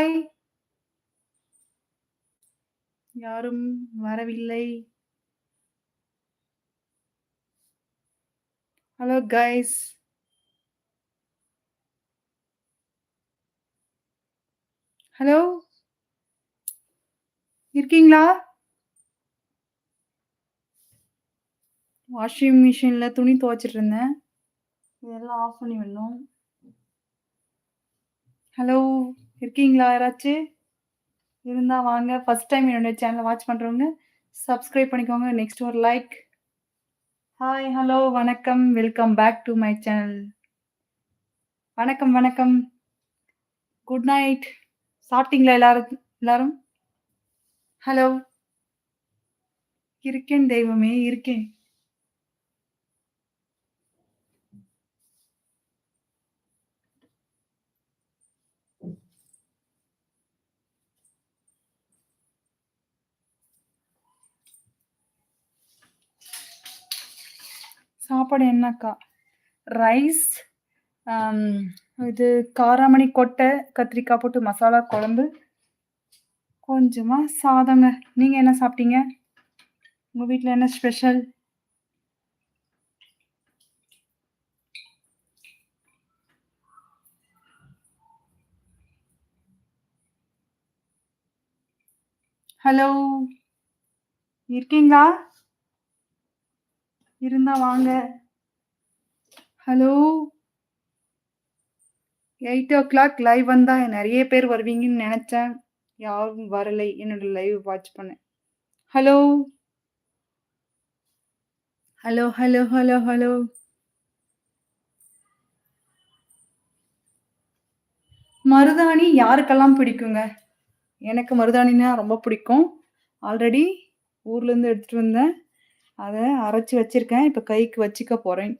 Hi! யாரும் வரவில்லை. Hello guys. Hello? இருக்கீங்களா? வாஷிங் மிஷின்ல துணி துவைச்சுட்டு இருந்தேன். இதெல்லாம் ஆஃப் பண்ணி விடணும். ஹலோ? இருக்கீங்களா யாராச்சு? இருந்தால் வாங்க. ஃபர்ஸ்ட் டைம் என்னோட சேனலை வாட்ச் பண்ணுறவங்க சப்ஸ்கிரைப் பண்ணிக்கோங்க. நெக்ஸ்ட் ஒரு லைக். ஹாய், ஹலோ, வணக்கம். Welcome back to my channel. வணக்கம், வணக்கம். Good night. சாப்பிட்டீங்களா எல்லாரும் எல்லாரும்? ஹலோ? இருக்கேன் தெய்வமே, இருக்கேன். சாப்பாடு என்னக்கா? ரைஸ், இது காராமணி கொட்டை, கத்திரிக்காய் போட்டு மசாலா குழம்பு. கொஞ்சமாக சாதங்க. நீங்கள் என்ன சாப்பிட்டீங்க? உங்கள் வீட்டில் என்ன ஸ்பெஷல்? ஹலோ? இருக்கீங்களா? இருந்தா வாங்க. ஹலோ? 8:00 லைவ் வந்தா நிறைய பேர் வருவீங்கன்னு நினைச்சேன் யாரும் வரலை. என்னோட லைவ் வாட்ச் பண்ணேன் hello? Hello, hello, hello, hello? மருதாணி யாருக்கெல்லாம் பிடிக்குங்க? எனக்கு மருதாணினா ரொம்ப பிடிக்கும். ஆல்ரெடி ஊர்லேருந்து எடுத்துகிட்டு வந்தேன். அதை அரைச்சு வச்சிருக்கேன். இப்போ கைக்கு வச்சுக்க போகிறேன்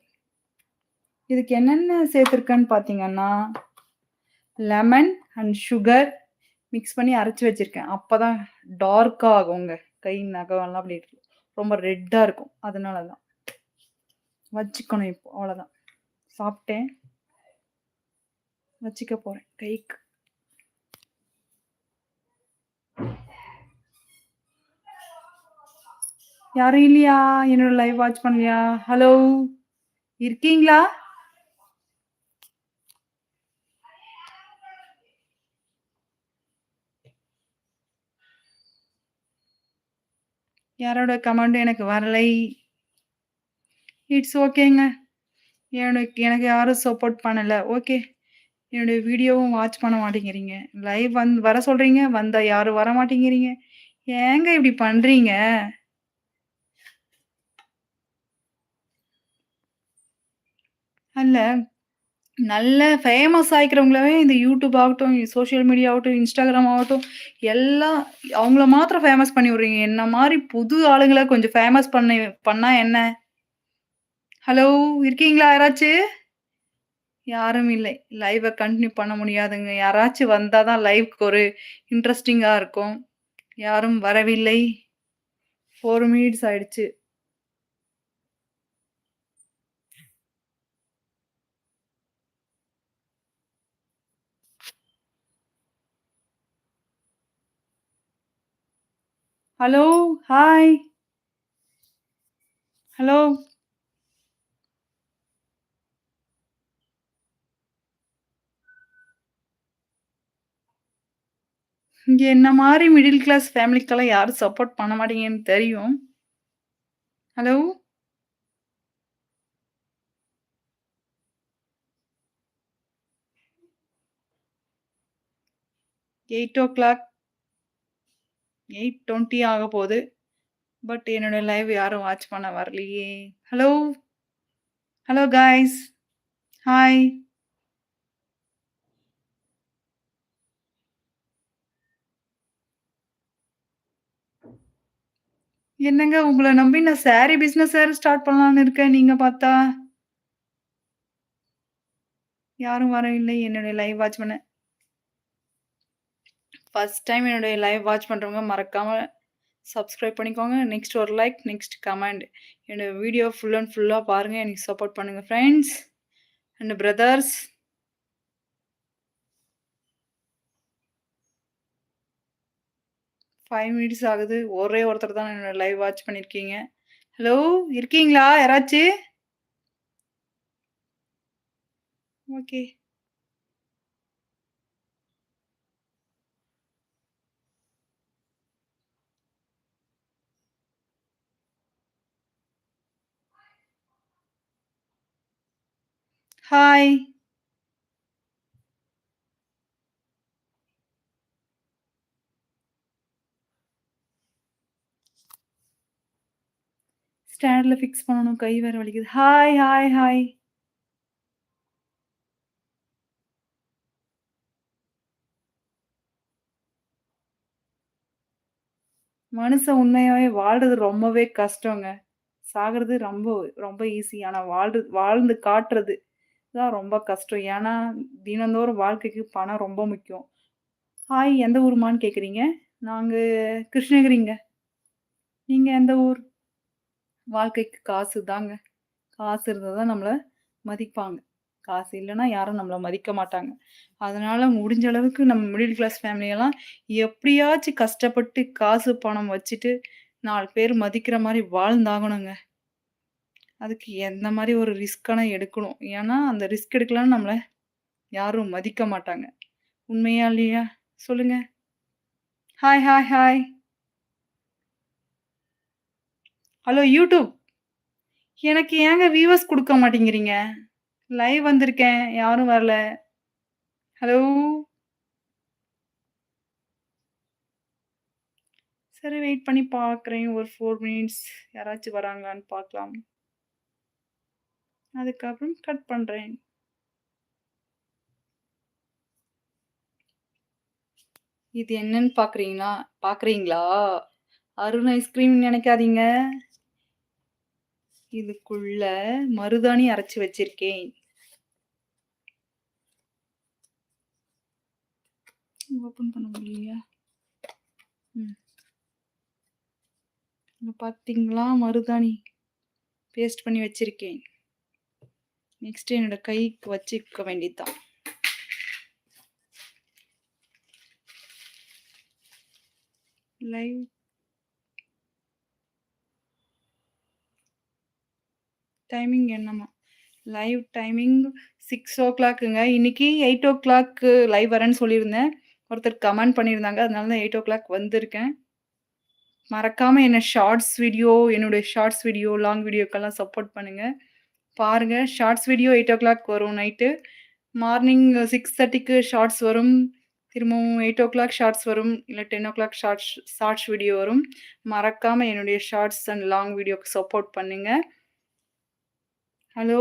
இதுக்கு என்னென்ன சேர்த்துருக்கேன்னு பார்த்தீங்கன்னா, லெமன் அண்ட் சுகர் மிக்ஸ் பண்ணி அரைச்சு வச்சிருக்கேன். டார்க்காக ஆகும் ஆகுங்க. கை நகம்லாம் அப்படி ரொம்ப ரெட்டாக இருக்கும். அதனால தான். வச்சுக்கணும் இப்போ. அவ்வளோதான். சாப்பிட்டேன். வச்சுக்க போகிறேன் கைக்கு. யாரும் இல்லையா? என்னோட லைவ் வாட்ச் பண்ணலையா? ஹலோ? இருக்கீங்களா? யாரோட கமெண்ட் எனக்கு வரலை. இட்ஸ் ஓகேங்க. எனக்கு எனக்கு யாரும் சப்போர்ட் பண்ணலை ஓகே. என்னுடைய வீடியோவும் வாட்ச் பண்ண மாட்டேங்கிறீங்க. லைவ் வந் வர சொல்கிறீங்க வந்தால் யாரும் வர மாட்டேங்கிறீங்க ஏங்க இப்படி பண்ணுறீங்க அல்ல. நல்ல ஃபேமஸ் ஆயிக்கிறவங்களவே இந்த யூடியூப் ஆகட்டும், சோசியல் மீடியா ஆகட்டும், Instagram ஆகட்டும், எல்லாம் அவங்கள மாத்திரம் ஃபேமஸ் பண்ணி விடுறீங்க. என்ன மாரி புது ஆளுங்கள கொஞ்சம் ஃபேமஸ் பண்ணி பண்ணா என்ன? ஹலோ? இருக்கீங்களா யாராச்சு? யாரும் இல்லை. லைவ கன்டின்யூ பண்ண முடியாதுங்க. யாராச்சும் வந்தா தான் லைவ்க்கு ஒரு இன்ட்ரஸ்டிங்கா இருக்கும். யாரும் வரவில்லை. 4 மினிட்ஸ் ஆயிடுச்சு. ஹலோ? ஹாய்! ஹலோ? இங்க என்ன மாதிரி மிடில் கிளாஸ் ஃபேமிலிக்கெல்லாம் யாரும் சப்போர்ட் பண்ண மாட்டீங்கன்னு தெரியும். ஹலோ? எயிட் ஓ கிளாக் 8:20 ஆகப்போது. பட் என்னுடைய லைவ் யாரும் வாட்ச் பண்ண வரலையே. ஹலோ? Hello guys. ஹாய்! என்னங்க உங்களை நம்பி நான் சாரி பிஸ்னஸ் வேறு ஸ்டார்ட் பண்ணலான்னு இருக்கேன். நீங்க பார்த்தா யாரும் வர இல்லை என்னுடைய லைவ் வாட்ச் பண்ண. ஃபர்ஸ்ட் டைம் என்னுடைய லைவ் வாட்ச் பண்ணுறவங்க மறக்காமல் சப்ஸ்கிரைப் பண்ணிக்கோங்க. நெக்ஸ்ட் ஒரு லைக், நெக்ஸ்ட் கமெண்ட். என்னோட வீடியோ ஃபுல் அண்ட் ஃபுல்லாக பாருங்கள் எனக்கு சப்போர்ட் பண்ணுங்கள் friends and brothers. Five minutes ஆகுது. ஒரே ஒருத்தர் தான் என்னோட லைவ் வாட்ச் பண்ணியிருக்கீங்க. ஹலோ! இருக்கீங்களா யாராச்சும் ஓகே. ஹாய். ஸ்டாண்டில் ஃபிக்ஸ் பண்ணணும். கை வேற வலிக்குது. Hi, hi, hi. மனுஷன் உண்மையாவே வாழ்றது ரொம்பவே கஷ்டங்க. சாகிறது ரொம்ப ரொம்ப ஈஸி. ஆனால் வாழ்றது வாழ்ந்து காட்டுறது தான் ரொம்ப கஷ்டம். ஏன்னா, தினந்தோறும் வாழ்க்கைக்கு பணம் ரொம்ப முக்கியம். ஹாய் எந்த ஊருமான்னு கேட்குறீங்க? நாங்கள் கிருஷ்ணகிரிங்க. நீங்கள் எந்த ஊர்? வாழ்க்கைக்கு காசு தாங்க. காசு இருந்தால் தான் நம்மளை மதிப்பாங்க. காசு இல்லைன்னா யாரும் நம்மளை மதிக்க மாட்டாங்க. அதனால முடிஞ்ச அளவுக்கு நம்ம மிடில் கிளாஸ் ஃபேமிலியெல்லாம் எப்படியாச்சும் கஷ்டப்பட்டு காசு, பணம் வச்சுட்டு நாலு பேர் மதிக்கிற மாதிரி வாழ்ந்தாகணுங்க. அதுக்கு எந்த மாதிரி ஒரு ரிஸ்க்கான எடுக்கணும். ஏன்னா, அந்த ரிஸ்க் எடுக்கலன்னா நம்மளை யாரும் மதிக்க மாட்டாங்க. உண்மையா இல்லையா? சொல்லுங்க. Hi, hi, hi. Hello YouTube. எனக்கு ஏங்க வியூவர்ஸ் கொடுக்க மாட்டேங்கிறீங்க? லைவ் வந்திருக்கேன். யாரும் வரல. ஹலோ! சரி வெயிட் பண்ணி பார்க்குறேன். ஒரு ஃபோர் மினிட்ஸ் யாராச்சும் வராங்களான்னு பார்க்கலாம். அதுக்கப்புறம் கட் பண்ணுறேன் இது என்னன்னு பார்க்குறீங்களா பார்க்குறீங்களா? அருண் ஐஸ்கிரீம் நினைக்காதீங்க இதுக்குள்ள மருதாணி அரைச்சி வச்சிருக்கேன். ஓப்பன் பண்ண முடியலையா? ம். பார்த்தீங்களா? மருதாணி பேஸ்ட் பண்ணி வச்சிருக்கேன். நெக்ஸ்ட் என்னோட கைக்கு வச்சுக்க வேண்டியதுதான் லைவ் டைமிங் என்னம்மா? லைவ் டைமிங் 6:00ங்க. இன்னைக்கு 8:00 லைவ் வரேன்னு சொல்லியிருந்தேன். ஒருத்தர் கமெண்ட் பண்ணியிருந்தாங்க. அதனால தான் 8:00 வந்திருக்கேன். மறக்காமல் என்ன ஷார்ட்ஸ் வீடியோ, என்னுடைய ஷார்ட்ஸ் வீடியோ, லாங் வீடியோக்கெல்லாம் சப்போர்ட் பண்ணுங்கள் பாருங்கள் ஷார்ட்ஸ் வீடியோ 8:00 வரும் நைட்டு. மார்னிங் 6:30க்கு ஷார்ட்ஸ் வரும். திரும்பவும் 8:00 ஷார்ட்ஸ் வரும். இல்லை ten o'clock shorts shorts video வரும். மறக்காமல் என்னுடைய ஷார்ட்ஸ் அண்ட் லாங் வீடியோக்கு சப்போர்ட் பண்ணுங்கள் ஹலோ!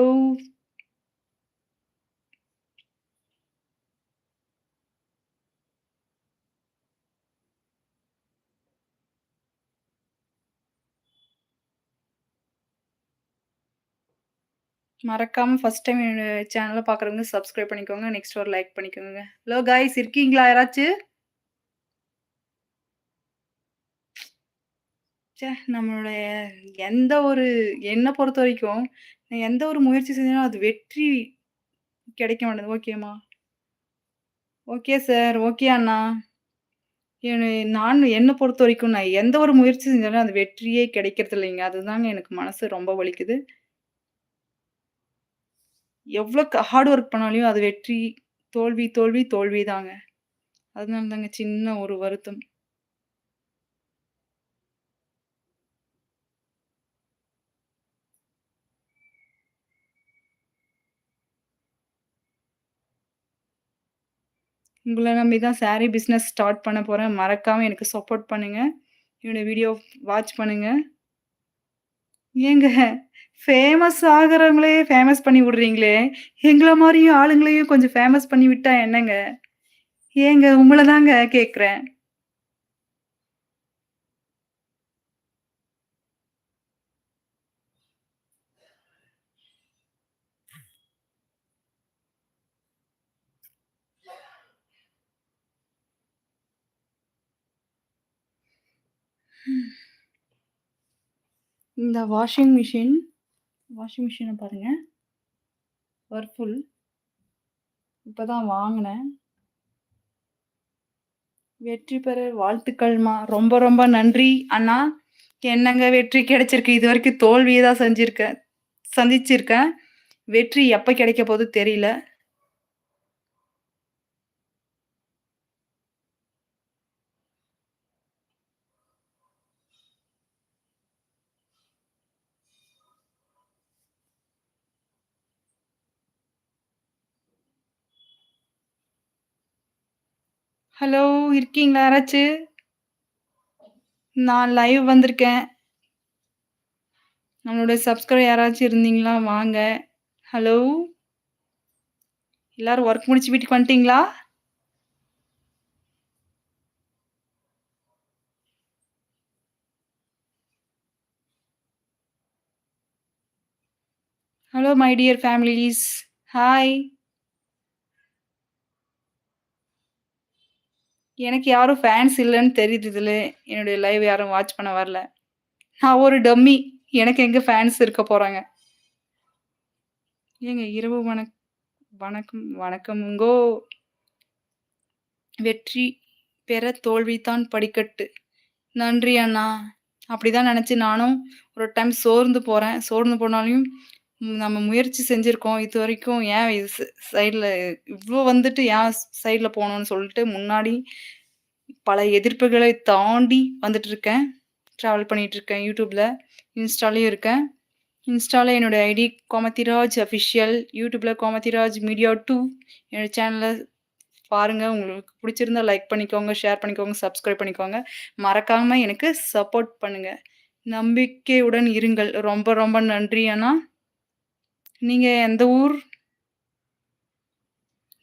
மறக்காம ஃபர்ஸ்ட் டைம் என்னோட சேனலை பார்க்குறவங்க சப்ஸ்கிரைப் பண்ணிக்கோங்க. நெக்ஸ்ட் ஒரு லைக் பண்ணிக்கோங்க. ஹலோ காய்ஸ் இருக்கீங்களா யாராச்சும் ச்சே! நம்மளுடைய எந்த ஒரு என்னை பொறுத்த வரைக்கும் எந்த ஒரு முயற்சி செஞ்சாலும் அது வெற்றி கிடைக்க மாட்டேங்குது. ஓகேம்மா. Okay sir. ஓகே அண்ணா. என நான் பொறுத்த வரைக்கும் நான் எந்த ஒரு முயற்சி செஞ்சாலும் அது வெற்றியே கிடைக்கிறது இல்லைங்க. அதுதாங்க எனக்கு மனசு ரொம்ப வலிக்குது. எவ்வளோ ஹார்ட் ஒர்க் பண்ணாலையும் அது வெற்றி, தோல்வி, தோல்வி, தோல்வி தாங்க. அதனால தாங்க சின்ன ஒரு வருத்தம். உங்களை நம்பி தான் சாரி பிஸ்னஸ் ஸ்டார்ட் பண்ண போகிறேன் மறக்காமல் எனக்கு சப்போர்ட் பண்ணுங்கள் என்னோடய வீடியோ வாட்ச் பண்ணுங்கள் ஏங்க ஃபேமஸ் ஆகிறவங்களே ஃபேமஸ் பண்ணி விடுறீங்களே! எங்களை மாதிரியும் ஆளுங்களையும் கொஞ்சம் ஃபேமஸ் பண்ணி விட்டா என்னங்க? ஏங்க உங்களை தாங்க கேட்குறேன் இந்த வாஷிங் மிஷின் வாஷிங் மிஷினை பாருங்கள் வர்ஃபுல். இப்போ தான் வாங்கினேன் வெற்றி பெற வாழ்த்துக்கள்மா. ரொம்ப ரொம்ப நன்றி அண்ணா. என்னங்க வெற்றி கிடைச்சிருக்கு. இது வரைக்கும் தோல்வியை தான் செஞ்சிருக்கேன் சந்திச்சிருக்கேன். வெற்றி எப்போ கிடைக்க போது தெரியல. ஹலோ இருக்கீங்களா யாராச்சு? நான் லைவ் வந்திருக்கேன். நம்மளோட சப்ஸ்கிரைப் யாராச்சும் இருந்தீங்களா? வாங்க. ஹலோ. எல்லாரும் ஒர்க் முடிச்சு வீட்டுக்கு வந்துட்டீங்களா? Hello my dear families. Hi. எனக்கு யாரும் ஃபேன்ஸ் இல்லைன்னு தெரியுது இதில் என்னுடைய லைவ் யாரும் வாட்ச் பண்ண வரல. நான் ஒரு டம்மி. எனக்கு எங்கே ஃபேன்ஸ் இருக்க போகிறாங்க ஏங்க இரவு வணக் வணக்கம் வணக்கமுங்கோ. வெற்றி பெற தோல்விதான் படிக்கட்டு. நன்றி அண்ணா. அப்படிதான் நினச்சி நானும் ஒரு டைம் சோர்ந்து போகிறேன் சோர்ந்து போனாலையும் நம்ம முயற்சி செஞ்சிருக்கோம். இதுவரைக்கும் ஏன் இது ஸ் சைட்ல இவ்ளோ வந்துட்டு ஏன் சைடில் போணும்னு சொல்லிட்டு முன்னாடி பல எதிர்ப்புகளை தாண்டி வந்துட்டு இருக்கேன். ட்ராவல் பண்ணிட்டு இருக்கேன் YouTubeல. இன்ஸ்டாலயும் இருக்கேன். இன்ஸ்டால என்னோட ஐடி கோமதிராஜ் அஃபிஷியல். YouTubeல கோமதிராஜ் மீடியா 2 என்னோட சேனல பாருங்க. உங்களுக்கு புடிச்சிருந்தா லைக் பண்ணிக்கோங்க, ஷேர் பண்ணிக்கோங்க, சப்ஸ்கிரைப் பண்ணிக்கோங்க. மறக்காம எனக்கு சப்போர்ட் பண்ணுங்க. நம்பிக்கையுடன் இருங்கள். ரொம்ப ரொம்ப நன்றி அண்ணா. நீங்க எந்த ஊர்?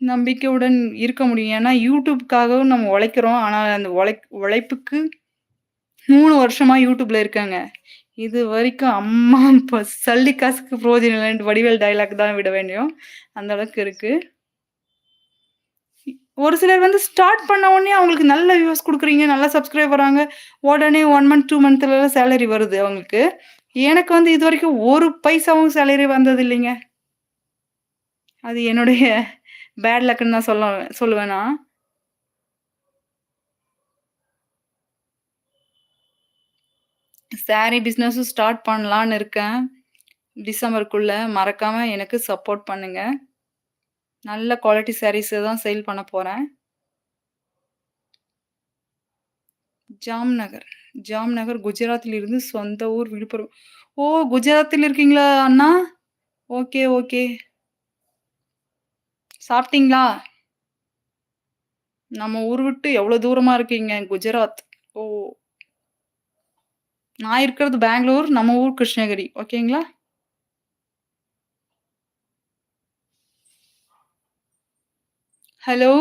நம்பிக்கையுடன் இருக்க முடியும். ஏன்னா யூடியூப்காகவும் நம்ம உழைக்கிறோம். ஆனால் அந்த உழை உழைப்புக்கு 3 வருஷமா இருக்காங்க இது வரைக்கும் அம்மா இப்போ சல்லி காசுக்கு புரோஜனம் இல்லன்ட்டு வடிவேல் டயலாக் தான் விட வேண்டும். அந்த அளவுக்கு இருக்கு. ஒரு சிலர் வந்து ஸ்டார்ட் பண்ண உடனே அவங்களுக்கு நல்ல வியூஸ் கொடுக்குறீங்க நல்லா சப்ஸ்கிரைப் வராங்க. உடனே ஒன் மந்த், டூ மந்த்லலாம் சேலரி வருது அவங்களுக்கு. எனக்கு வந்து இது வரைக்கும் ஒரு பைசாவும் சேலரி வந்தது இல்லைங்க. அது என்னுடைய பேட் லக்குன்னு தான் சொல்ல சொல்லுவேன் நான். சாரி பிசினஸும் ஸ்டார்ட் பண்ணலான்னு இருக்கேன். டிசம்பருக்குள்ள. மறக்காம எனக்கு சப்போர்ட் பண்ணுங்க. நல்ல குவாலிட்டி சாரீஸ் தான் சேல் பண்ண போறேன். ஜாம்நகர். ஜாம்நகர் குஜராத்தில் இருந்து சொந்த ஊர் விழுப்புரம். ஓ! குஜராத்தில் இருக்கீங்களா அண்ணா? Okay, okay. சாப்பிட்டீங்களா? நம்ம ஊர் விட்டு எவ்வளோ தூரமாக இருக்கீங்க? குஜராத். ஓ! நான் இருக்கிறது பெங்களூர். நம்ம ஊர் கிருஷ்ணகிரி. ஓகேங்களா? ஹலோ.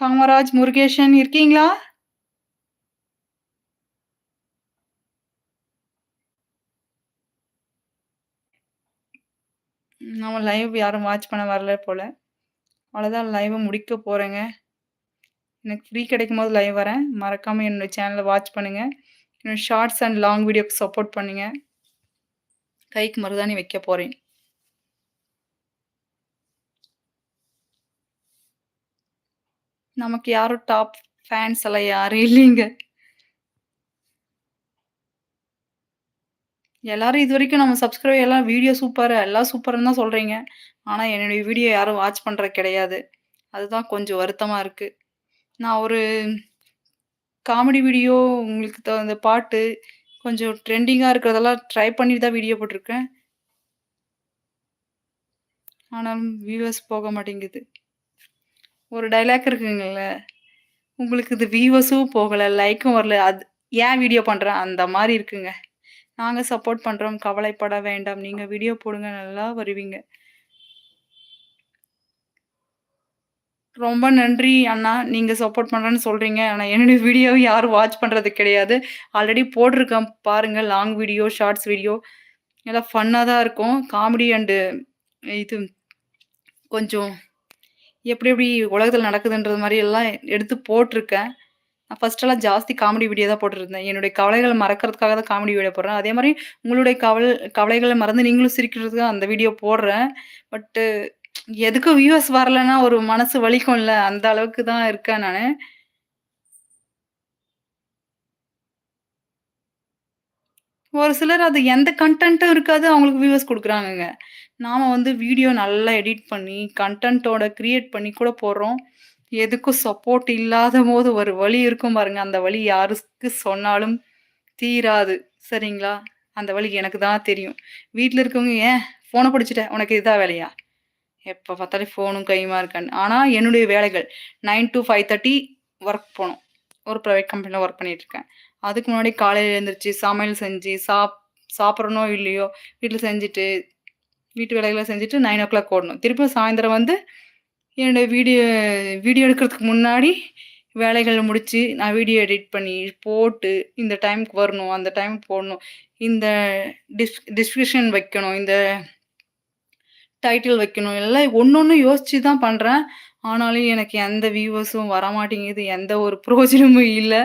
காமராஜ் முருகேஷன் இருக்கீங்களா? நம்ம லைவ் யாரும் வாட்ச் பண்ண வரல போல. அவ்வளோதான் லைவை முடிக்க போகிறேங்க எனக்கு ஃப்ரீ கிடைக்கும்போது லைவ் வரேன். மறக்காமல் என்னோட சேனலை வாட்ச் பண்ணுங்க. என்னோட ஷார்ட்ஸ் அண்ட் லாங் வீடியோக்கு சப்போர்ட் பண்ணுங்க. கைக்கு மருதாணி வைக்க போகிறேன் நமக்கு யாரும் டாப் ஃபேன்ஸ் எல்லாம் யாரும் இல்லைங்க. எல்லாரும் இதுவரைக்கும் நம்ம சப்ஸ்கிரைபர் எல்லாம் வீடியோ சூப்பர், எல்லாம் சூப்பர்னு தான் சொல்றீங்க. ஆனா என்னுடைய வீடியோ யாரும் வாட்ச் பண்ணுறது கிடையாது. அதுதான் கொஞ்சம் வருத்தமா இருக்கு. நான் ஒரு காமெடி வீடியோ, உங்களுக்கு தகுந்த பாட்டு, கொஞ்சம் ட்ரெண்டிங்காக இருக்கிறதெல்லாம் ட்ரை பண்ணிட்டு தான் வீடியோ போட்டிருக்கேன். ஆனாலும் வியூவர்ஸ் போக மாட்டேங்குது. ஒரு டைலாக் இருக்குங்கல்ல. உங்களுக்கு இது வியூவர்ஸும் போகலை லைக்கும் வரல. அது ஏன் வீடியோ பண்ணுறேன் அந்த மாதிரி இருக்குங்க. நாங்கள் சப்போர்ட் பண்ணுறோம் கவலைப்பட வேண்டாம். நீங்கள் வீடியோ போடுங்க நல்லா வருவீங்க. ரொம்ப நன்றி அண்ணா. நீங்கள் சப்போர்ட் பண்ணுறேன்னு சொல்கிறீங்க ஆனால் என்னுடைய வீடியோவை யாரும் வாட்ச் பண்ணுறது கிடையாது. ஆல்ரெடி போட்டிருக்கேன் பாருங்கள் லாங் வீடியோ, ஷார்ட்ஸ் வீடியோ எல்லாம் ஃபன்னாக தான் இருக்கும். காமெடி அண்டு இது கொஞ்சம் எப்படி எப்படி உலகத்தில் நடக்குதுன்றது மாதிரி எல்லாம் எடுத்து போட்டிருக்கேன். நான் ஃபர்ஸ்ட்டெல்லாம் ஜாஸ்தி காமெடி வீடியோ தான் போட்டுருந்தேன். என்னுடைய கவலைகளை மறக்கிறதுக்காக தான் காமெடி வீடியோ போடுறேன். அதே மாதிரி உங்களுடைய கவல் கவலைகளை மறந்து நீங்களும் சிரிக்கிறதுக்கு அந்த வீடியோ போடுறேன். பட்டு எதுக்கும் வியூவர்ஸ் வரலன்னா ஒரு மனசு வலிக்கும்ல. அந்த அளவுக்கு தான் இருக்கேன் நான் ஒரு சிலர் அது எந்த கண்டென்ட்டும் இருக்காது. அவங்களுக்கு வியூவர்ஸ் கொடுக்குறாங்கங்க நாம் வந்து வீடியோ நல்லா எடிட் பண்ணி, கன்டென்ட்டோட க்ரியேட் பண்ணி கூட போடுறோம். எதுக்கும் சப்போர்ட் இல்லாத போது ஒரு வழி இருக்கும் பாருங்க. அந்த வழி யாருக்கு சொன்னாலும் தீராது. சரிங்களா? அந்த வழி எனக்கு தான் தெரியும். வீட்டில் இருக்கவங்க, "ஏன் ஃபோனை பிடிச்சிட்ட உனக்கு இதுதான் வேலையா? எப்போ பார்த்தாலும் ஃபோனும் கையுமா இருக்கான்னு." ஆனால் என்னுடைய வேலைகள் 9 டூ 5:30 ஒர்க் போனோம் ஒரு ப்ரைவேட் கம்பெனியில் ஒர்க் பண்ணிகிட்ருக்கேன் அதுக்கு முன்னாடி காலையில் எழுந்திரிச்சு, சமையல் செஞ்சு, சாப் சாப்பிட்றனோ இல்லையோ, வீட்டில் செஞ்சுட்டு, வீட்டு வேலைகளை செஞ்சுட்டு 9:00 ஓடணும். திருப்பியும் சாயந்தரம் வந்து என்னோடய வீடியோ வீடியோ எடுக்கிறதுக்கு முன்னாடி வேலைகளை முடித்து நான் வீடியோ எடிட் பண்ணி, போட்டு, இந்த டைம்க்கு வரணும், அந்த டைம் போடணும். இந்த டிஸ் டிஸ்கிரிப்ஷன் வைக்கணும். இந்த டைட்டில் வைக்கணும். எல்லாம் ஒன்று ஒன்று யோசித்து தான் பண்ணுறேன் ஆனாலும் எனக்கு எந்த வியூவர்ஸும் வரமாட்டேங்குது. எந்த ஒரு ப்ரோஜனமும் இல்லை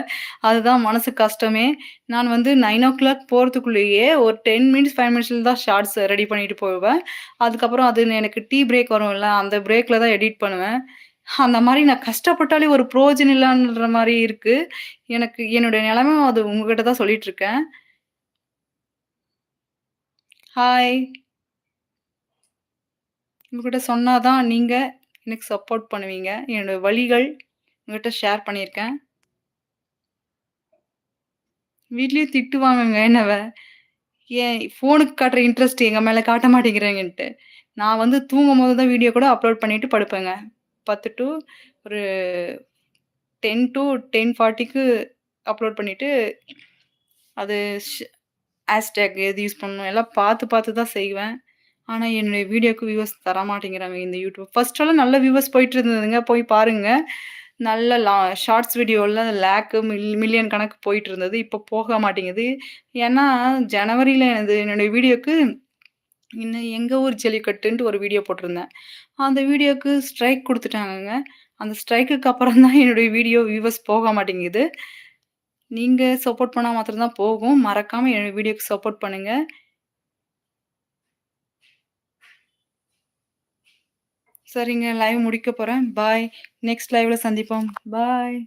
அதுதான் மனசு கஷ்டமே. நான் வந்து நைன் ஓ கிளாக் போகிறதுக்குள்ளேயே ஒரு 10 மினிட்ஸ், ஃபைவ் மினிட்ஸில் தான் ஷார்ட்ஸ் ரெடி பண்ணிட்டு போவேன். அதுக்கப்புறம் அது எனக்கு டீ பிரேக் வரும்ல, அந்த பிரேக்கில் தான் எடிட் பண்ணுவேன். அந்த மாதிரி நான் கஷ்டப்பட்டாலே ஒரு பிரயோஜனம் இல்லைன்ற மாதிரி இருக்குது எனக்கு என்னுடைய நிலைமை அது உங்ககிட்ட தான் சொல்லிட்டு இருக்கேன். ஹாய். உங்ககிட்ட சொன்னாதான் நீங்கள் எனக்கு சப்போர்ட் பண்ணுவீங்க. என்னோட வழிகள் உங்ககிட்ட ஷேர் பண்ணியிருக்கேன். வீட்லேயும் திட்டுவாங்கங்க என்னவ. ஏன் ஃபோனுக்கு காட்டுற இன்ட்ரெஸ்ட் எங்கள் மேலே காட்ட மாட்டேங்கிறேங்கன்ட்டு நான் வந்து தூங்கும்போது தான் வீடியோ கூட அப்லோட் பண்ணிட்டு படுப்பேங்க. 10 டூ ஒரு டென் டு டென் ஃபார்ட்டிக்கு அப்லோட் பண்ணிவிட்டு அது ஷ் ஹேஷ்டேக் எது யூஸ் பண்ணணும் எல்லாம் பார்த்து பார்த்து தான் செய்வேன். ஆனால் என்னுடைய வீடியோக்கு வியூவர்ஸ் தரமாட்டேங்கிறாங்க இந்த யூடியூப். ஃபர்ஸ்ட்டெல்லாம் நல்ல வியூவர்ஸ் போயிட்டு இருந்ததுங்க. போய் பாருங்க. நல்ல லா ஷார்ட்ஸ் வீடியோவில் லேக்கு, மில் மில்லியன் கணக்கு போயிட்டு இருந்தது. இப்போ போக மாட்டேங்குது. ஏன்னா ஜனவரியில் எனது என்னுடைய வீடியோக்கு இன்னும் எங்கள் ஊர் ஜல்லிக்கட்டுன்ட்டு ஒரு வீடியோ போட்டிருந்தேன். அந்த வீடியோக்கு ஸ்ட்ரைக் கொடுத்துட்டாங்கங்க அந்த ஸ்ட்ரைக்குக்கு அப்புறம் தான் என்னுடைய வீடியோ வியூவர்ஸ் போக மாட்டேங்குது. நீங்கள் சப்போர்ட் பண்ணால் மாத்திரம்தான் போகும். மறக்காமல் என்னோட வீடியோக்கு சப்போர்ட் பண்ணுங்கள் சரிங்க. லைவ் முடிக்க போறேன். பாய். நெக்ஸ்ட் லைவ்ல சந்திப்போம். பாய்.